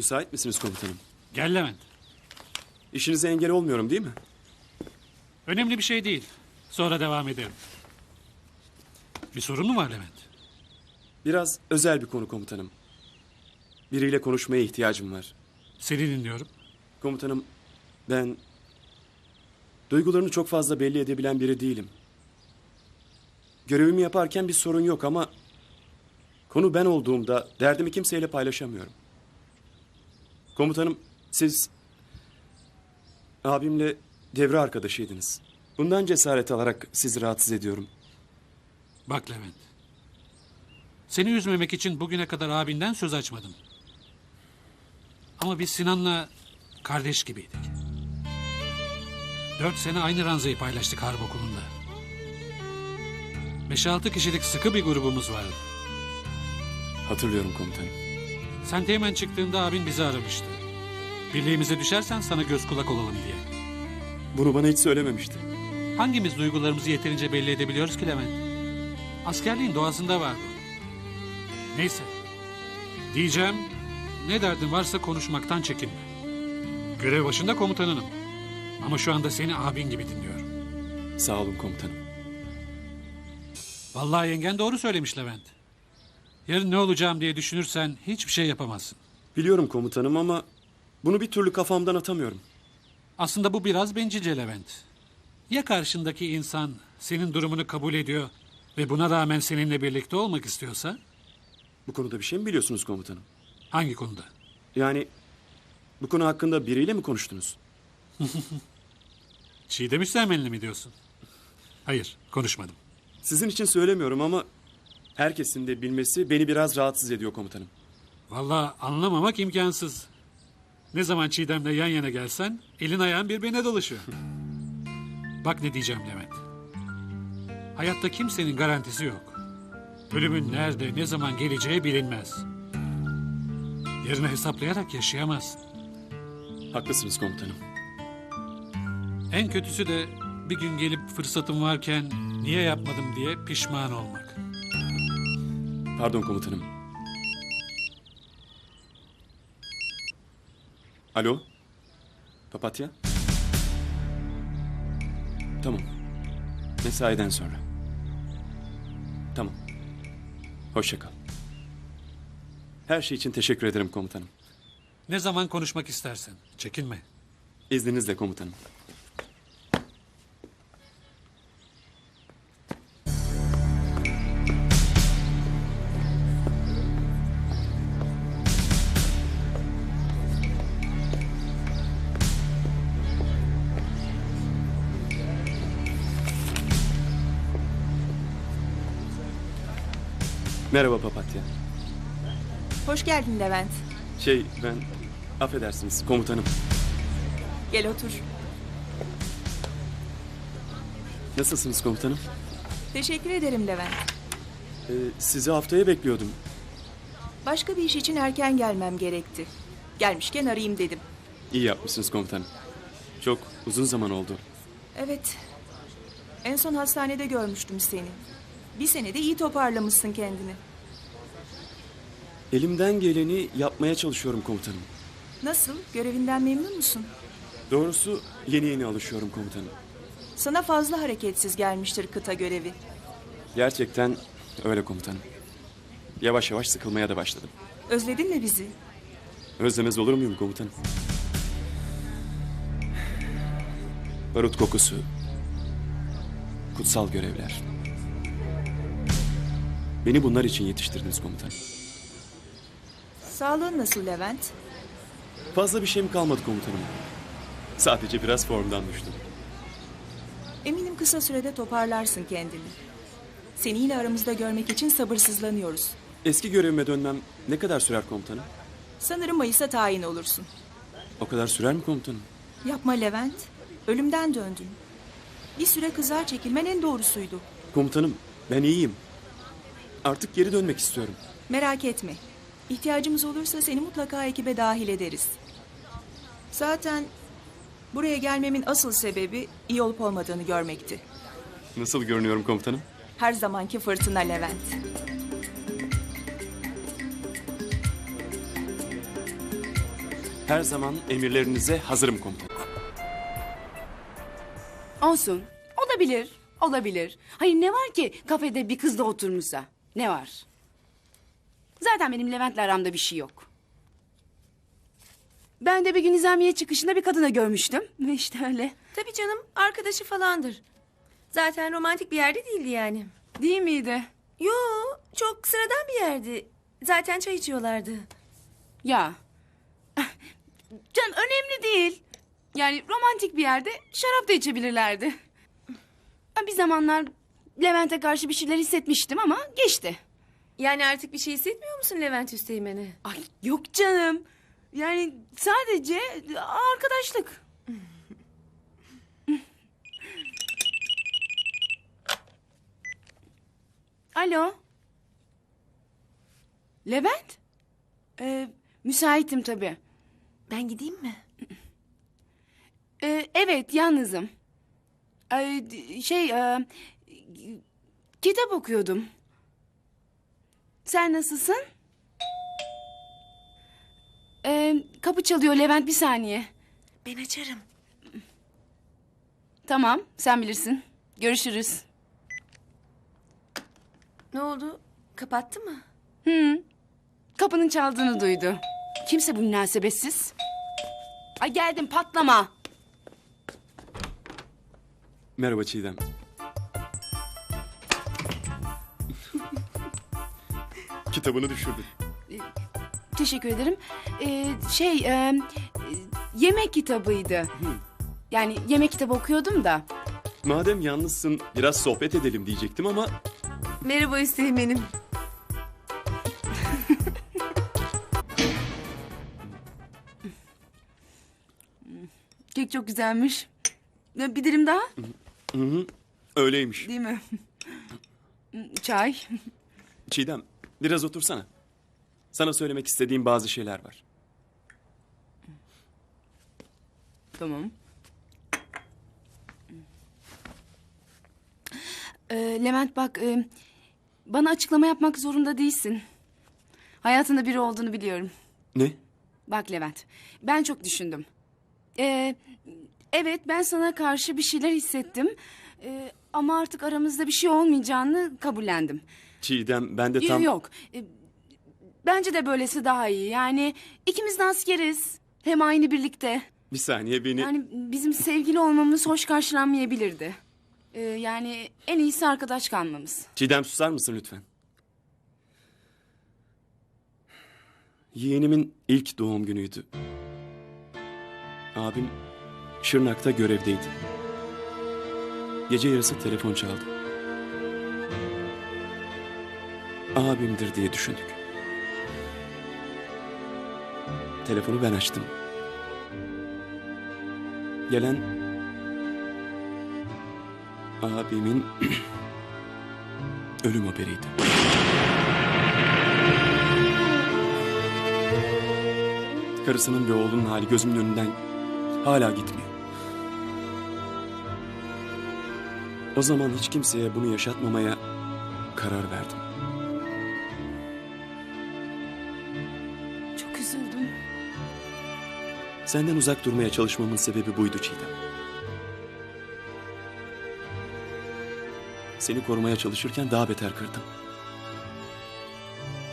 Müsait misiniz komutanım? Gel Levent. İşinize engel olmuyorum değil mi? Önemli bir şey değil. Sonra devam edelim. Bir sorun mu var Levent? Biraz özel bir konu komutanım. Biriyle konuşmaya ihtiyacım var. Seni dinliyorum. Komutanım, ben duygularını çok fazla belli edebilen biri değilim. Görevimi yaparken bir sorun yok ama konu ben olduğumda derdimi kimseyle paylaşamıyorum. Komutanım, siz abimle devre arkadaşıydınız. Bundan cesaret alarak sizi rahatsız ediyorum. Bak Levent. Seni üzmemek için bugüne kadar abinden söz açmadım. Ama biz Sinan'la kardeş gibiydik. Dört sene aynı ranzayı paylaştık harp okulunda. Beş altı kişilik sıkı bir grubumuz vardı. Hatırlıyorum komutanım. Sen teğmen çıktığında abin bizi aramıştı. Birliğimize düşersen sana göz kulak olalım diye. Bunu bana hiç söylememişti. Hangimiz duygularımızı yeterince belli edebiliyoruz ki Levent? Askerliğin doğasında var bu. Neyse. Diyeceğim, ne derdin varsa konuşmaktan çekinme. Görev başında komutanınım. Ama şu anda seni abin gibi dinliyorum. Sağ olun komutanım. Vallahi yengen doğru söylemiş Levent. Yarın ne olacağım diye düşünürsen hiçbir şey yapamazsın. Biliyorum komutanım ama bunu bir türlü kafamdan atamıyorum. Aslında bu biraz bencilce Levent. Ya karşındaki insan senin durumunu kabul ediyor ve buna rağmen seninle birlikte olmak istiyorsa? Bu konuda bir şey mi biliyorsunuz komutanım? Hangi konuda? Yani bu konu hakkında biriyle mi konuştunuz? Çiğdem Üsteğmen'le mi diyorsun? Hayır, konuşmadım. Sizin için söylemiyorum ama herkesin de bilmesi beni biraz rahatsız ediyor komutanım. Vallahi anlamamak imkansız. Ne zaman Çiğdem'le yan yana gelsen elin ayağın birbirine dolaşıyor. Bak ne diyeceğim Levent. Hayatta kimsenin garantisi yok. Ölümün nerede, ne zaman geleceği bilinmez. Yarını hesaplayarak yaşayamazsın. Haklısınız komutanım. En kötüsü de bir gün gelip fırsatım varken niye yapmadım diye pişman olmak. Pardon komutanım. Alo? Papatya? Tamam. Mesaiden sonra. Tamam. Hoşça kal. Her şey için teşekkür ederim komutanım. Ne zaman konuşmak istersen, çekinme. İzninizle komutanım. Merhaba papatya. Hoş geldin Levent. Şey ben affedersiniz komutanım. Gel otur. Nasılsınız komutanım? Teşekkür ederim Levent. Ee, sizi haftaya bekliyordum. Başka bir iş için erken gelmem gerekti. Gelmişken arayayım dedim. İyi yapmışsınız komutanım. Çok uzun zaman oldu. Evet. En son hastanede görmüştüm seni. Bir senede iyi toparlamışsın kendini. Elimden geleni yapmaya çalışıyorum komutanım. Nasıl? Görevinden memnun musun? Doğrusu yeni yeni alışıyorum komutanım. Sana fazla hareketsiz gelmiştir kıta görevi. Gerçekten öyle komutanım. Yavaş yavaş sıkılmaya da başladım. Özledin mi bizi? Özlemez olur muyum komutanım? Barut kokusu. Kutsal görevler. Beni bunlar için yetiştirdiniz komutanım. Sağlığın nasıl Levent? Fazla bir şeyim kalmadı komutanım. Sadece biraz formdan düştüm. Eminim kısa sürede toparlarsın kendini. Seni yine aramızda görmek için sabırsızlanıyoruz. Eski görevime dönmem ne kadar sürer komutanım? Sanırım Mayıs'a tayin olursun. O kadar sürer mi komutanım? Yapma Levent. Ölümden döndün. Bir süre kızar çekilmen en doğrusuydu. Komutanım ben iyiyim. Artık geri dönmek istiyorum. Merak etme. İhtiyacımız olursa seni mutlaka ekibe dahil ederiz. Zaten buraya gelmemin asıl sebebi iyi olup olmadığını görmekti. Nasıl görünüyorum komutanım? Her zamanki fırtına Levent. Her zaman emirlerinize hazırım komutanım. Olsun. Olabilir. Olabilir. Hayır ne var ki kafede bir kızla oturmuşsa? Ne var? Zaten benim Levent'le aramda bir şey yok. Ben de bir gün nizamiye çıkışında bir kadını görmüştüm. Ve işte öyle. Tabii canım arkadaşı falandır. Zaten romantik bir yerde değildi yani. Değil miydi? Yo çok sıradan bir yerdi. Zaten çay içiyorlardı. Ya. Can önemli değil. Yani romantik bir yerde şarap da içebilirlerdi. Bir zamanlar Levent'e karşı bir şeyler hissetmiştim ama geçti. Yani artık bir şey hissetmiyor musun Levent Üsteğmen'e? Ay yok canım. Yani sadece arkadaşlık. Alo. Levent? Ee, müsaitim tabii. Ben gideyim mi? Ee, evet yalnızım. Ee, şey e, kitap okuyordum. Sen nasılsın? Ee, kapı çalıyor Levent bir saniye. Ben açarım. Tamam sen bilirsin. Görüşürüz. Ne oldu? Kapattı mı? Hı. Kapının çaldığını duydu. Kimse bu münasebetsiz. Ay geldim patlama. Merhaba Çiğdem. Kitabını düşürdün. Teşekkür ederim. Ee, şey e, yemek kitabıydı. Yani yemek kitabı okuyordum da. Madem yalnızsın biraz sohbet edelim diyecektim ama Merhaba Üsteğmen'im. Kek çok güzelmiş. Ya, Bir dilim daha öyleymiş. değil mi? Çay. Çiğdem biraz otursana. Sana söylemek istediğim bazı şeyler var. Tamam. Ee, Levent bak e, bana açıklama yapmak zorunda değilsin. Hayatında biri olduğunu biliyorum. Ne? Bak Levent ben çok düşündüm. Ee, evet ben sana karşı bir şeyler hissettim. Ee, ama artık aramızda bir şey olmayacağını kabullendim. Çiğdem ben de tam... Yok. Ee, bence de böylesi daha iyi. Yani ikimiz de askeriz. Hem aynı birlikte. Bir saniye beni... Yani bizim sevgili olmamız hoş karşılanmayabilirdi. Ee, yani en iyisi arkadaş kalmamız. Çiğdem susar mısın lütfen? Yeğenimin ilk doğum günüydü. Abim Şırnak'ta görevdeydi. Gece yarısı telefon çaldı. Abimdir diye düşündük. Telefonu ben açtım. Gelen abimin ölüm haberiydi. Karısının ve oğlunun hali gözümün önünden hala gitmiyor. O zaman hiç kimseye bunu yaşatmamaya karar verdim. Üzüldüm. Senden uzak durmaya çalışmamın sebebi buydu Çiğdem. Seni korumaya çalışırken daha beter kırdım.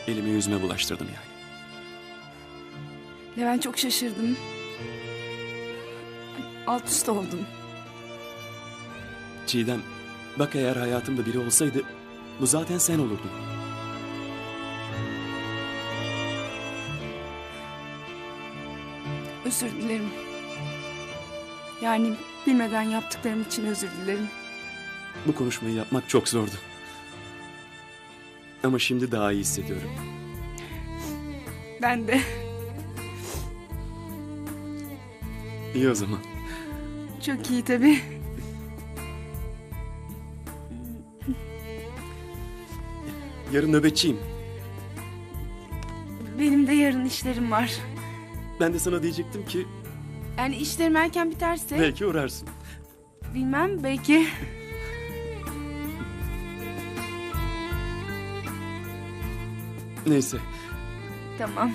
Elimi yüzüme bulaştırdım yani. Levent çok şaşırdım. Alt üst oldum. Çiğdem, bak eğer hayatımda biri olsaydı bu zaten sen olurdun. Özür dilerim. Yani bilmeden yaptıklarım için özür dilerim. Bu konuşmayı yapmak çok zordu. Ama şimdi daha iyi hissediyorum. Ben de. İyi o zaman. Çok iyi tabii. Yarın nöbetçiyim. Benim de yarın işlerim var. Ben de sana diyecektim ki Yani işlerim erken biterse belki uğrarsın. bilmem belki. Neyse. Tamam.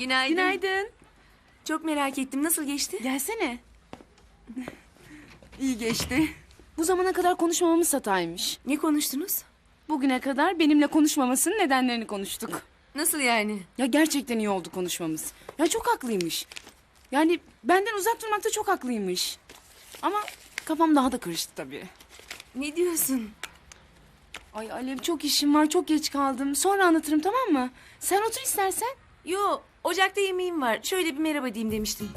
Günaydın. Günaydın. Çok merak ettim. Nasıl geçti? Gelsene. İyi geçti. Bu zamana kadar konuşmamamız hataymış. Ne konuştunuz? Bugüne kadar benimle konuşmamasının nedenlerini konuştuk. Nasıl yani? Ya gerçekten iyi oldu konuşmamız. Ya çok haklıymış. Yani benden uzak durmakta çok haklıymış. Ama kafam daha da karıştı tabii. Ne diyorsun? Ay Alev çok işim var çok geç kaldım. Sonra anlatırım tamam mı? Sen otur istersen. Yo, ocakta yemeğim var. Şöyle bir merhaba diyeyim demiştim.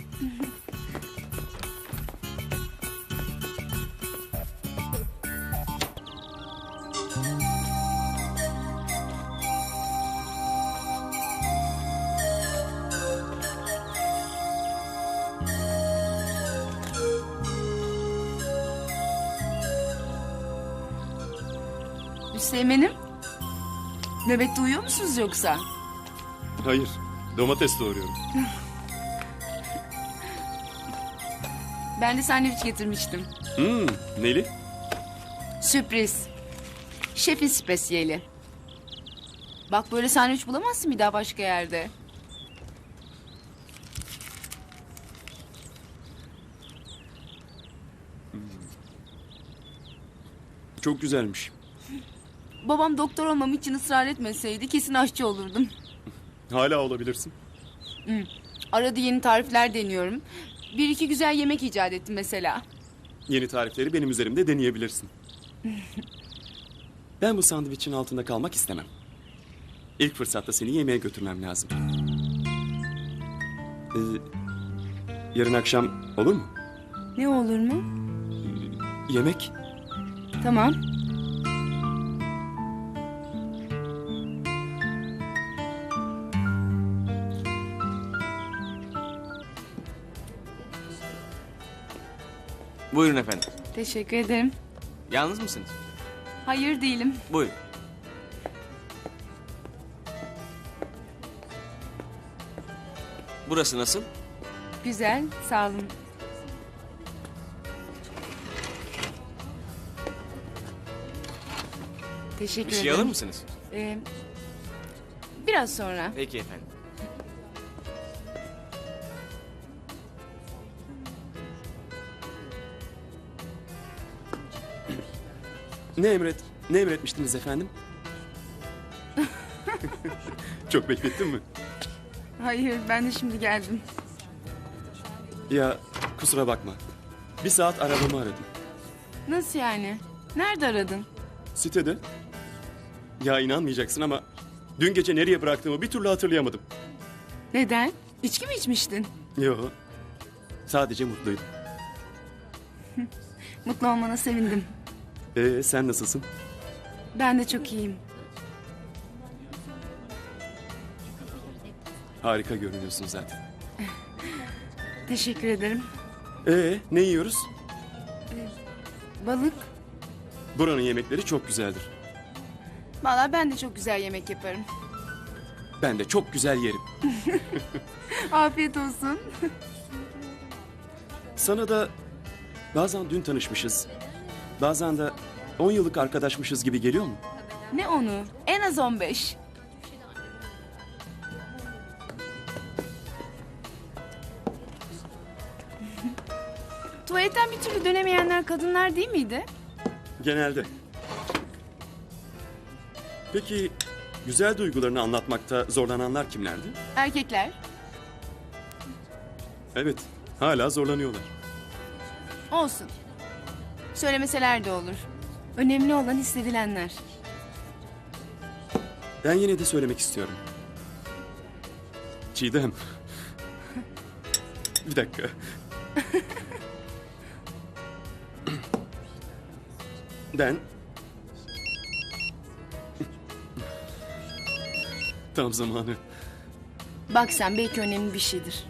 Hüseyin'im. Nöbette uyuyor musunuz yoksa? Hayır. Domates doğruyorum. Ben de sandviç getirmiştim. Hmm, neli? Sürpriz. Şefin spesiyeli. Bak böyle sandviç bulamazsın bir daha başka yerde. Çok güzelmiş. Babam doktor olmam için ısrar etmeseydi kesin aşçı olurdum. Hala olabilirsin. Arada yeni tarifler deniyorum. Bir iki güzel yemek icat ettim mesela. Yeni tarifleri benim üzerimde deneyebilirsin. Ben bu sandviçin altında kalmak istemem. İlk fırsatta seni yemeğe götürmem lazım. Ee, yarın akşam olur mu? Ne olur mu? Yemek? Tamam. Buyurun efendim. Teşekkür ederim. Yalnız mısınız? Hayır değilim. Buyurun. Burası nasıl? Güzel, sağ olun. Teşekkür Bir şey ederim. alır mısınız? Ee, biraz sonra. Peki efendim. Ne emret? Ne emretmiştiniz efendim? Çok beklettin mi? Hayır, ben de şimdi geldim. Ya kusura bakma. Bir saat arabamı aradım. Nasıl yani? Nerede aradın? Sitede. Ya inanmayacaksın ama dün gece nereye bıraktığımı bir türlü hatırlayamadım. Neden? İçki mi içmiştin? Yo. Sadece mutluydum. Mutlu olmana sevindim. Ee sen nasılsın? Ben de çok iyiyim. Harika görünüyorsun zaten. Teşekkür ederim. Ee ne yiyoruz? Balık. Buranın yemekleri çok güzeldir. Valla ben de çok güzel yemek yaparım. Ben de çok güzel yerim. Afiyet olsun. Sana da bazen dün tanışmışız. Bazen de 10 yıllık arkadaşmışız gibi geliyor mu? Ne onu? En az 15. Tuvaletten bir türlü dönemeyenler kadınlar değil miydi? Genelde. Peki güzel duygularını anlatmakta zorlananlar kimlerdi? Erkekler. Evet, hala zorlanıyorlar. Olsun. Söylemeseler de olur. Önemli olan hissedilenler. Ben yine de söylemek istiyorum. Çiğdem. Bir dakika. Ben... Tam zamanı. Bak sen belki önemli bir şeydir.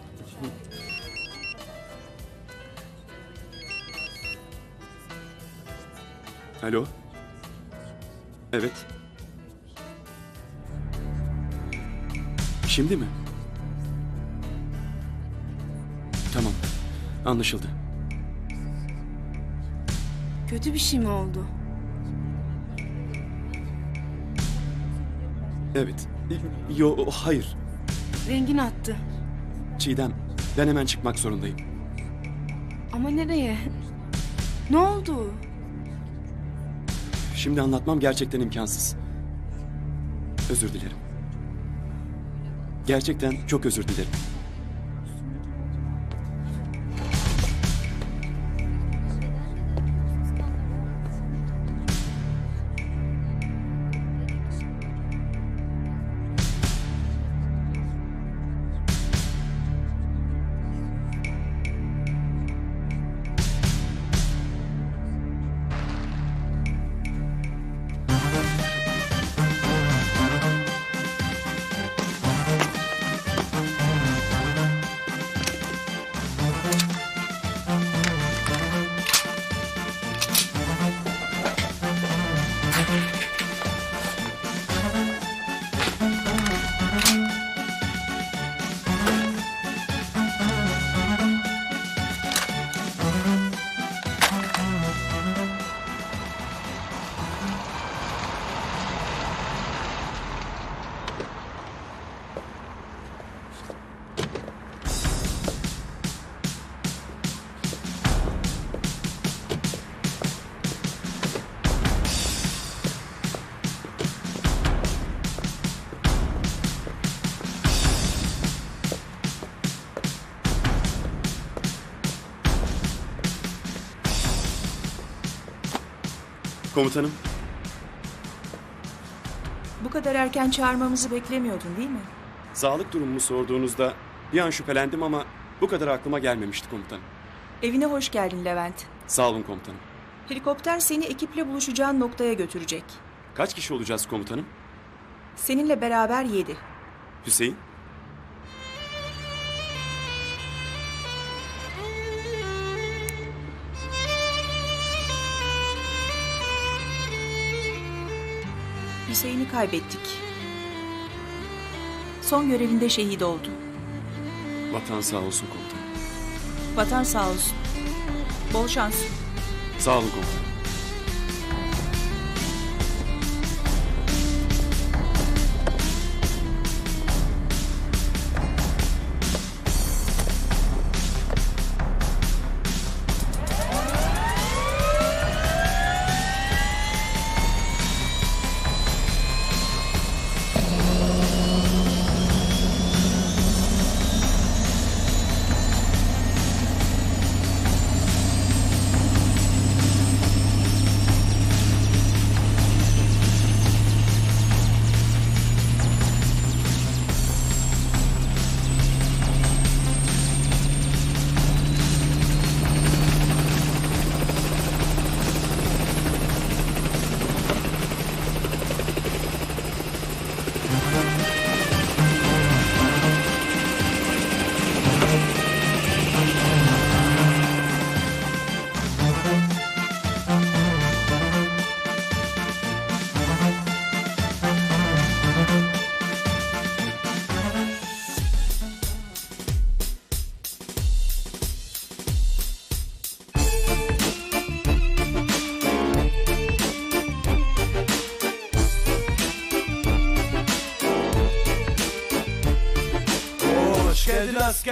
Alo? Evet. Şimdi mi? Tamam. Anlaşıldı. Kötü bir şey mi oldu? Evet. Yo, hayır. Rengin attı. Çiğdem, ben hemen çıkmak zorundayım. Ama nereye? Ne oldu? Şimdi anlatmam gerçekten imkansız. Özür dilerim. Gerçekten çok özür dilerim. Komutanım, Bu kadar erken çağırmamızı beklemiyordun değil mi? sağlık durumumu sorduğunuzda bir an şüphelendim ama bu kadar aklıma gelmemişti komutanım. Evine hoş geldin Levent. Sağ olun komutanım. Helikopter seni ekiple buluşacağın noktaya götürecek. Kaç kişi olacağız komutanım? Seninle beraber yedi. Hüseyin? Hüseyin'i kaybettik. Son görevinde şehit oldu. Vatan sağ olsun komutanım. Vatan sağ olsun. Bol şans. Sağ olun komutanım.